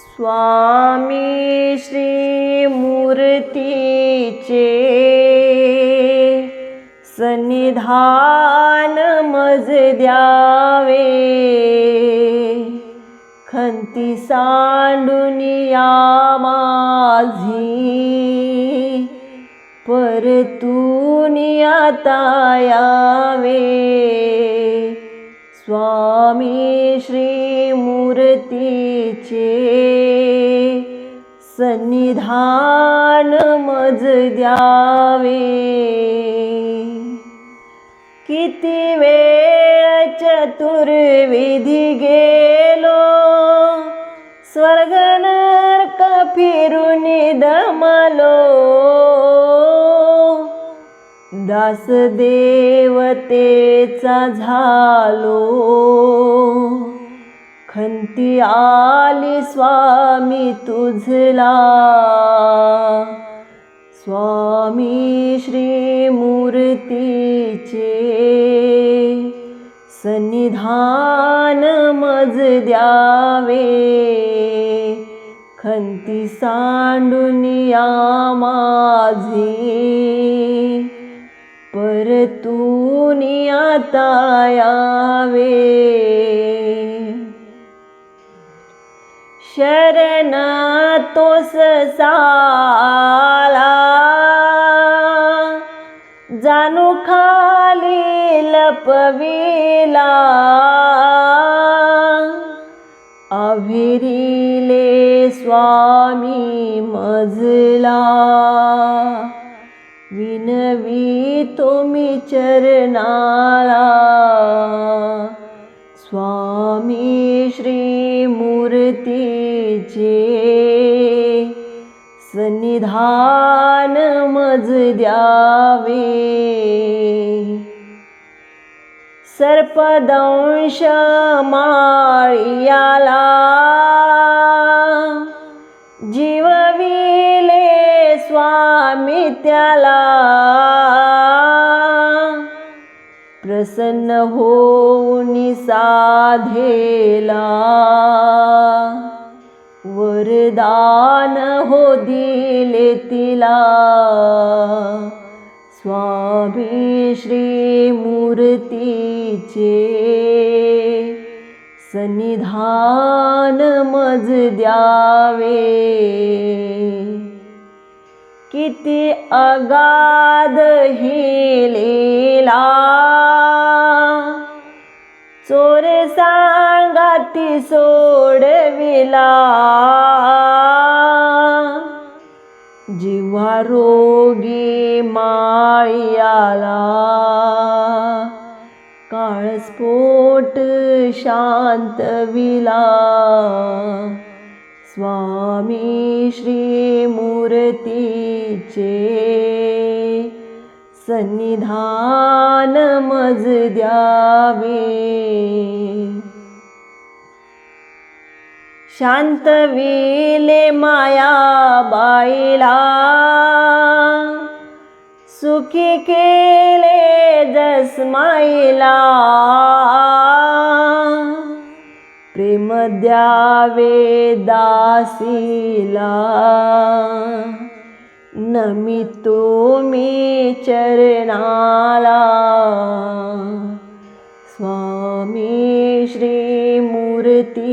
स्वामी श्री मूर्तीचे सन्निधान मज द्यावे. खंती सांडुनिया माझी परतून आता यावे. स्वामी श्रीमूर्तीचे सन्निधान मज द्यावे. किती वेळ चतुर्विधी गेलो. स्वर्ग नरक फिरून दमलो. दास देवतेचा झालो. खंती आली स्वामी तुझला. स्वामी श्री मूर्तीचे सन्निधान मज द्यावे. खंती सांडुनिया माझी. परतून आता यावे. शरण तोस साला जाणू खाली लपविला. अभिरिले स्वामी मजला. विनवी तुम्ही चरणाला. स्वामी श्री मूर्तीचे सन्निधान मज द्यावे. सर्पदंश माळियाला जीववी त्याला प्रसन्न होऊन साधेला. वरदान हो दिले तिला. स्वामी श्री मूर्तीचे सनिधान मज द्यावे. किती अगाध ही लीला. चोर सांगाती सोडविला. जिव्हा रोगी माळियाला काळस्फोट शांतविला. स्वामी श्री मूर्तीचे सन्निधान मज द्यावे. शांत विले माया बाईला. सुखी केले जसमाईला प्रेम द्यावे दासीला. नमितो मी चरणाला. स्वामी श्री मूर्तीचे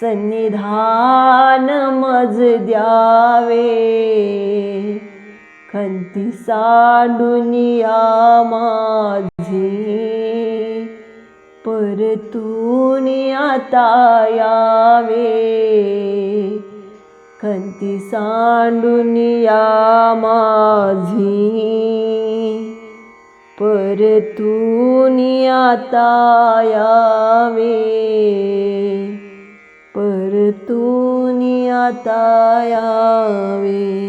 सन्निधान मज द्यावे. खंती सांडुनिया माझी परतून आता यावे. खंती सांडुनिया माझी. परतून आता यावे. परतून आता यावे.